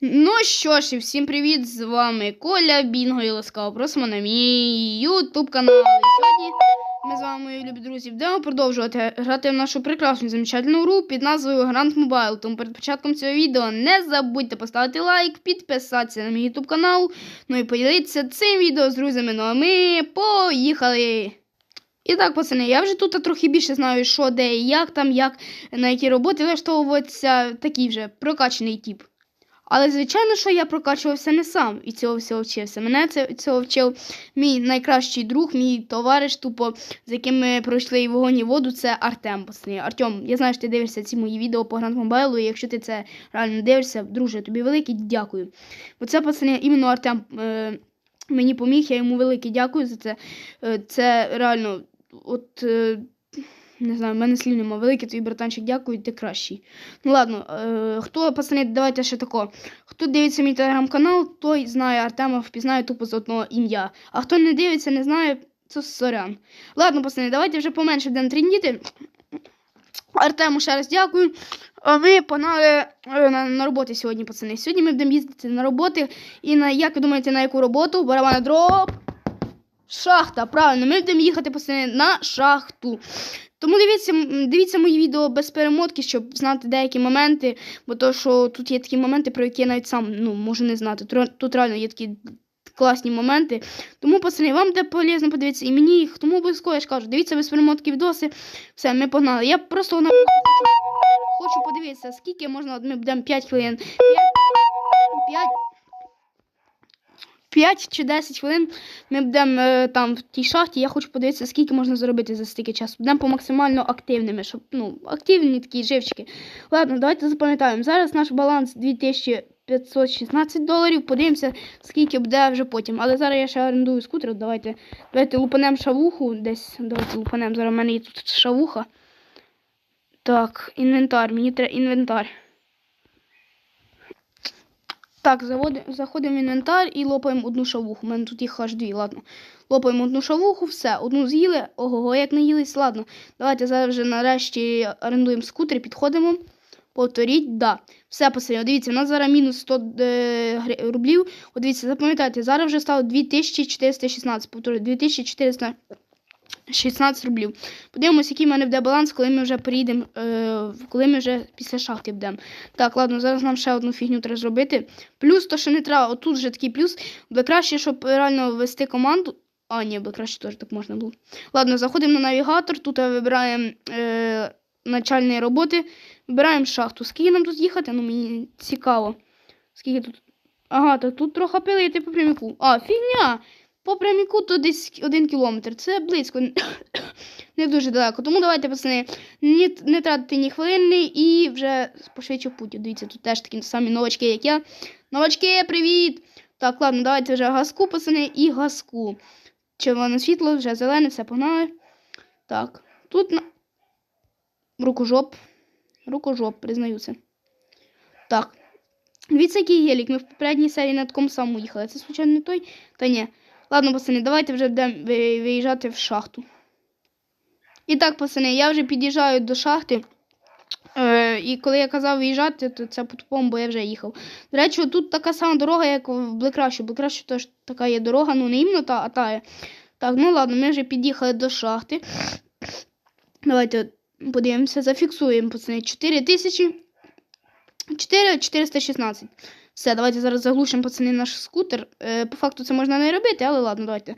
Ну що ж, і всім привіт! З вами Коля Бінго і ласкаво просимо на мій ютуб канал. І сьогодні ми з вами, мої любі друзі, будемо продовжувати грати в нашу прекрасну замечательну гру під назвою Grand Mobile. Тому перед початком цього відео не забудьте поставити лайк, підписатися на мій ютуб канал, ну і поділитися цим відео з друзями. Ну а ми поїхали! І так, пацани, я вже тут трохи більше знаю, що де і як там, як на які роботи влаштовуватися, такий вже прокачаний тип. Але, звичайно, що я прокачувався не сам і цього всього вчився. Мене це, цього вчив мій найкращий друг, мій товариш, тупо, з яким ми пройшли і вогонь і воду, це Артем. Пацани. Артем, я знаю, що ти дивишся ці мої відео по Гранд Мобайлу, і якщо ти це реально дивишся, друже, тобі велике дякую. Бо це, пацани, іменно Артем е, мені поміг, я йому велике дякую за це. Е, це реально, от. Е, не знаю, в мене слів нема. Великий твій братанчик, дякую, ти кращий. Ну ладно, е, хто, пацани, давайте ще тако. Хто дивиться мій телеграм-канал, той знає Артема, впізнає тупо з одного ім'я. А хто не дивиться, не знає, це сорян. Ладно, пацани, давайте вже поменше будемо трендіти. Артему ще раз дякую. А ми погнали е, на, на роботи сьогодні, пацани. Сьогодні ми будемо їздити на роботи. І на як ви думаєте, на яку роботу? Барабана дроп. Шахта, правильно, ми будемо їхати пацани, на шахту. Тому дивіться дивіться мої відео без перемотки, щоб знати деякі моменти, бо то, що тут є такі моменти, про які я навіть сам ну, можу не знати. Тут реально є такі класні моменти. Тому, пацани, вам де полезно подивитися і мені їх, тому обов'язково я ж кажу, дивіться без перемотки відоси. Все, ми погнали. Я просто на хочу подивитися, скільки можна, ми будемо 5 хвилин. 5, 5 5 чи 10 хвилин ми будемо е, там в тій шахті. Я хочу подивитися, скільки можна заробити за стільки часу. Будемо по максимально активними, щоб ну, активні такі живчики. Ладно, давайте запам'ятаємо. Зараз наш баланс 2516 доларів. Подивимося, скільки буде вже потім. Але зараз я ще орендую скутер. Давайте давайте лупанемо шавуху десь. Давайте лупанемо. Зараз в мене є тут шавуха. Так, інвентар. Мені треба інвентар. Так, заходимо в інвентар і лопаємо одну шавуху. У мене тут їх аж дві, ладно. Лопаємо одну шавуху, все, одну з'їли. Ого, як не їлись, ладно. Давайте зараз вже нарешті орендуємо скутер, підходимо. Повторіть, да. Все посередньо. Дивіться, у нас зараз мінус 100 е, рублів. От дивіться, запам'ятайте, зараз вже стало 2416. Повторюю, 2400. 16 рублів. Подивимось, який в мене буде баланс, коли ми вже приїдемо, е, коли ми вже після шахти будемо. Так, ладно, зараз нам ще одну фігню треба зробити. Плюс то, що не треба, отут вже такий плюс. Буде краще, щоб реально ввести команду. А, ні, би краще теж так можна було. Ладно, заходимо на навігатор, тут вибираємо е, начальні роботи. Вибираємо шахту. Скільки нам тут їхати? Ну, мені цікаво. Скільки тут. Ага, так тут трохи пилити по пряміку. А, фігня! По пряміку то десь один кілометр. Це близько, не дуже далеко. Тому давайте, пацани, не, не тратити ні хвилини і вже пошвидше путь. Дивіться, тут теж такі самі новачки, як я. Новачки, привіт! Так, ладно, давайте вже газку, пацани, і газку. Червоне світло, вже зелене, все погнали. Так, тут на рукожоп. Рукожоп, признаюся. Так. Дивіться, який гелік. Ми в попередній серії на такому самому їхали. Це, звичайно, не той. Та ні. Ладно, пацани, давайте вже будемо виїжджати в шахту. І так, пацани, я вже під'їжджаю до шахти. Е, І коли я казав виїжджати, то це по-тупому, бо я вже їхав. До речі, тут така сама дорога, як в Блекращу. В Блекращу теж така є дорога, ну не іменно та, а та є. Так, ну ладно, ми вже під'їхали до шахти. Давайте подивимося, зафіксуємо, пацани. 4 тисячі. 4 416. Все, давайте зараз заглушимо пацани наш скутер. Е, По факту це можна не робити, але ладно, давайте.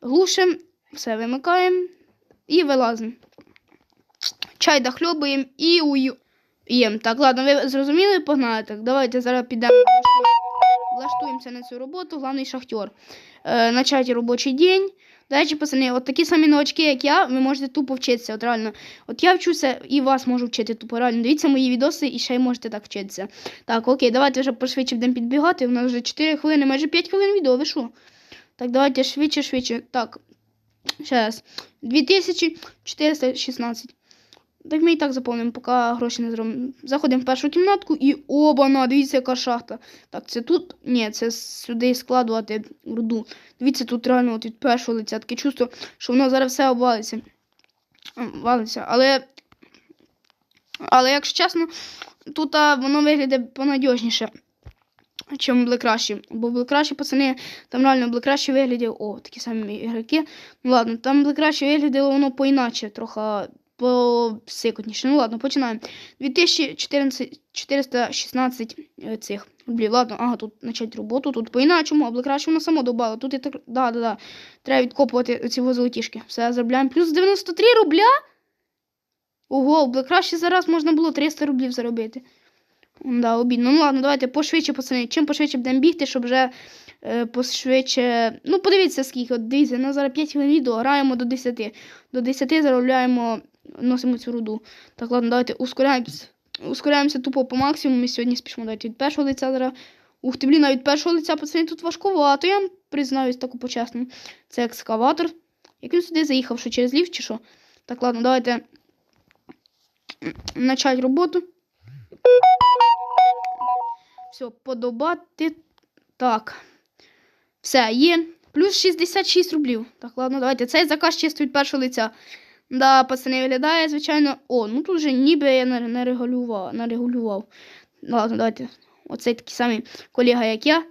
Глушимо, все вимикаємо і вилазимо. Чай дохльобуємо і уємо. Так, ладно, ви зрозуміли, погнали. Так, давайте зараз підемо. Влаштуємося на цю роботу, головний шахтер. Е, Начати робочий день. До речі, пацани, от такі самі новачки, як я, ви можете тупо вчитися. От реально. От я вчуся і вас можу вчити тупо. Реально. Дивіться мої відоси і ще й можете так вчитися. Так, окей, давайте вже пошвидше будемо підбігати. У нас вже 4 хвилини, майже 5 хвилин відео, ви що? Так, давайте швидше, швидше. Так. Ще раз. 2416. Так ми і так заповнимо, поки гроші не зробимо. Заходимо в першу кімнатку і оба-на, дивіться, яка шахта. Так, це тут. Ні, це сюди складувати руду. Дивіться, тут реально от від першого лиця таке чувство, що воно зараз все обвалиться. Валиться. Але, але якщо чесно, тут воно виглядає понадіжніше. чим були кращі. Бо були кращі пацани, там реально були кращі вигляді. О, такі самі ігроки. Ну ладно, там вигляди, але воно поіначе, трохи посикотніше. Ну ладно, починаємо. 2414 416 е, цих рублів. Ладно, ага, тут почати роботу, тут по-іначому, а були краще воно само добавило. Тут і так. Да, да, да. Треба відкопувати ці золотішки. Все, заробляємо. Плюс 93 рубля. Ого, бо краще зараз можна було 300 рублів заробити. Да, обідно. Ну ладно, давайте пошвидше, пацани. Чим пошвидше будемо бігти, щоб вже е, пошвидше. Ну, подивіться, скільки. От дивіться, на зараз 5 хвилин відео граємо до 10. До 10 заробляємо, носимо цю руду. Так, ладно, давайте ускоряємося. Ускоряємося тупо по максимуму. Ми сьогодні спішимо давайте від першого лиця зараз. Ух ти, блін, навіть першого лиця, пацани, тут важкувато, я признаюсь таку по-чесному. Це екскаватор. Як він сюди заїхав, що через ліфт чи що? Так, ладно, давайте начать роботу. Все, подобати. Так. Все, є. Плюс 66 рублів. Так, ладно, давайте. Цей заказ чисто від першого лиця. Да, пацани виглядає, звичайно. О, ну тут вже ніби я нарегулював. нарегулював. Ладно, давайте. Оцей такий самий колега, як я.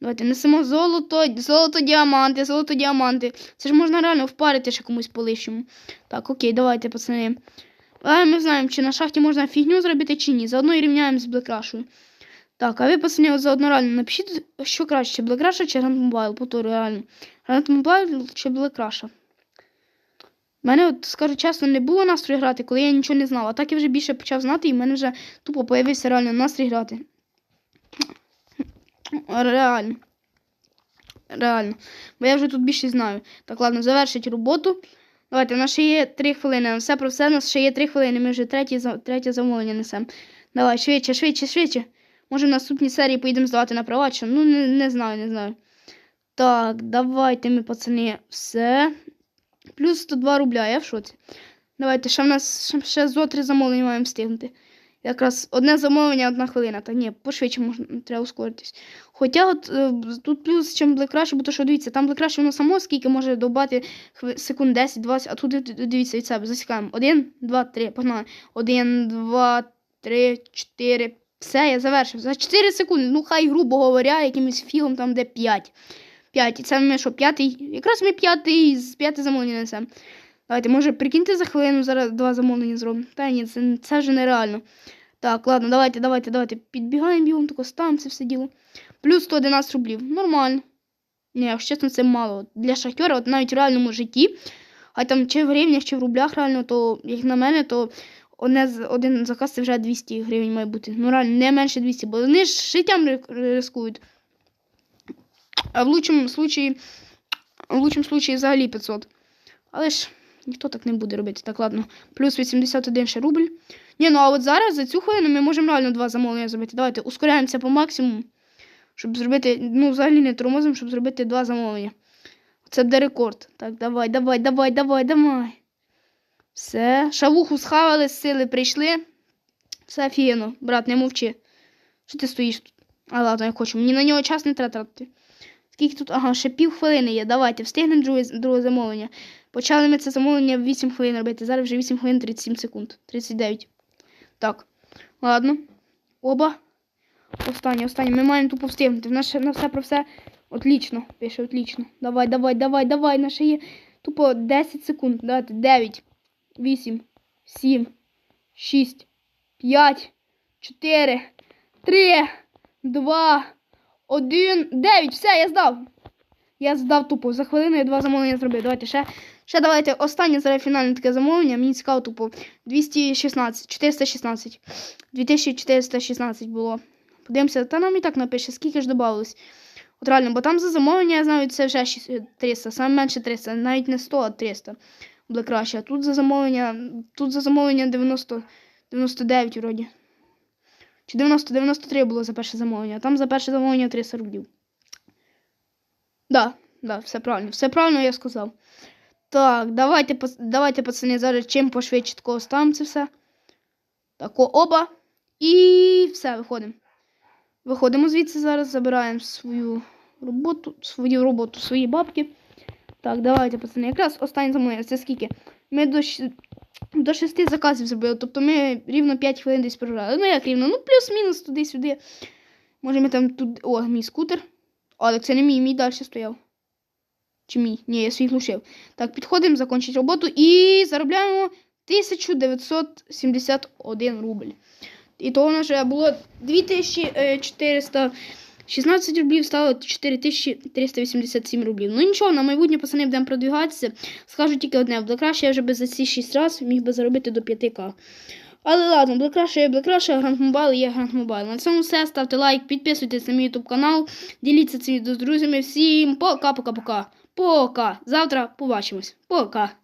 Давайте несемо золото, золото, діаманти, золото, діаманти. Це ж можна реально впарити ще комусь по лишньому. Так, окей, давайте, пацани. Але ми знаємо, чи на шахті можна фігню зробити, чи ні. Заодно і рівняємо з блекрашою. Так, а ви, пацани, от заодно реально напишіть, що краще, блекраша чи Grand Mobile, повторюю реально. Grand Mobile чи блекраша. Мене, от, скажу чесно, не було настрою грати, коли я нічого не знала. А так я вже більше почав знати, і в мене вже тупо появився реально настрій грати. Реально. Реально. Бо я вже тут більше знаю. Так, ладно, завершить роботу. Давайте, у нас ще є 3 хвилини. Все про все, у нас ще є 3 хвилини. Ми вже третє, третє замовлення несемо. Давай, швидше, швидше, швидше. Може в наступній серії поїдемо здавати на права, чи? Ну, не, не знаю, не знаю. Так, давайте ми, пацани, все. Плюс 102 рубля, я в шоці. Давайте, ще в нас ще, ще зо три замовлення маємо встигнути. Якраз одне замовлення, одна хвилина. Та ні, пошвидше можна, треба ускоритись. Хоча от е, тут плюс чим краще, бо то що дивіться, там буде краще воно само, скільки може добати секунд 10-20, а тут дивіться від себе, засікаємо. Один, два, три, погнали. Один, два, три, чотири. Все, я завершив. За 4 секунди. Ну, хай, грубо говоря, якимось філом там де 5. 5. І це ми що, п'ятий? Якраз ми п'ятий з п'яте замовлення несемо. Давайте, може, прикиньте за хвилину, зараз два замовлення зробимо. Та ні, це, це вже нереально. Так, ладно, давайте, давайте, давайте. Підбігаємо бігом, тако ставимо це все діло. Плюс 111 рублів. Нормально. Ні, якщо чесно, це мало. Для шахтера, от навіть в реальному житті, а там чи в гривнях, чи в рублях реально, то, як на мене, то одне, один заказ це вже 200 гривень має бути. Ну, реально, не менше 200, бо вони ж життям рискують. А в лучшому случаї, в лучшому случаї взагалі 500. Але ж ніхто так не буде робити. Так, ладно. Плюс 81 ще рубль. Ні, ну а от зараз за цю хвилину ми можемо реально два замовлення зробити. Давайте ускоряємося по максимуму, щоб зробити, ну, взагалі не тормозимо, щоб зробити два замовлення. Це буде рекорд. Так, давай, давай, давай, давай, давай. Все. Шавуху схавали, сили прийшли. Все офігенно. Брат, не мовчи. Що ти стоїш тут? А ладно, я хочу. Мені на нього час не треба тратити. Скільки тут? Ага, ще пів хвилини є. Давайте, встигнемо друге, друге замовлення. Почали ми це замовлення 8 хвилин робити. Зараз вже 8 хвилин 37 секунд. 39. Так. Ладно. Оба. Останнє, останнє. Ми маємо тупо встигнути. В нас на все про все. Отлично. Пише, отлично. Давай, давай, давай, давай. Наше є тупо 10 секунд. Давайте. 9, 8, 7, 6, 5, 4, 3, 2, 1, 9. Все, я здав. Я здав тупо. За хвилину я два замовлення зробив. Давайте ще. Ще давайте останнє зараз фінальне таке замовлення. Мені цікаво тупо 216, 416. 2416 було. Подивимося, та нам і так напише, скільки ж додавалось. От реально, бо там за замовлення, я знаю, це вже 300, саме менше 300, навіть не 100, а 300 буде краще. А тут за замовлення, тут за замовлення 90, 99 вроді. Чи 90-93 було за перше замовлення, а там за перше замовлення 300 рублів. Да, да, все правильно. Все правильно я сказав. Так, давайте, давайте, пацани, зараз чим пошвидше такого ставимо це все. Так, оба. І все, виходимо. Виходимо звідси зараз, забираємо свою роботу, свою роботу, свої бабки. Так, давайте, пацани. Якраз останнє замовлення. Це скільки? Ми до до 6 заказів зробили. Тобто ми рівно 5 хвилин десь програли. Ну як рівно? Ну, плюс-мінус туди-сюди. Може ми там тут. О, мій скутер. А, так це не мій, мій далі стояв. Чи мій? Ні, я свій глушив. Так, підходимо, закінчити роботу і заробляємо 1971 рубль. І того у нас вже було 2416 рублів, стало 4387 рублів. Ну нічого, на майбутнє пацани будемо продвігатися. Скажу тільки одне, буде краще, я вже би за ці 6 разів міг би заробити до 5к. Але ладно, буде краще, є буде краще, Гранд Мобайл є Гранд Мобайл. На цьому все. Ставте лайк, підписуйтесь на мій YouTube канал, діліться цим відео з друзями. Всім пока-пока-пока. Пока. Завтра побачимось. Пока.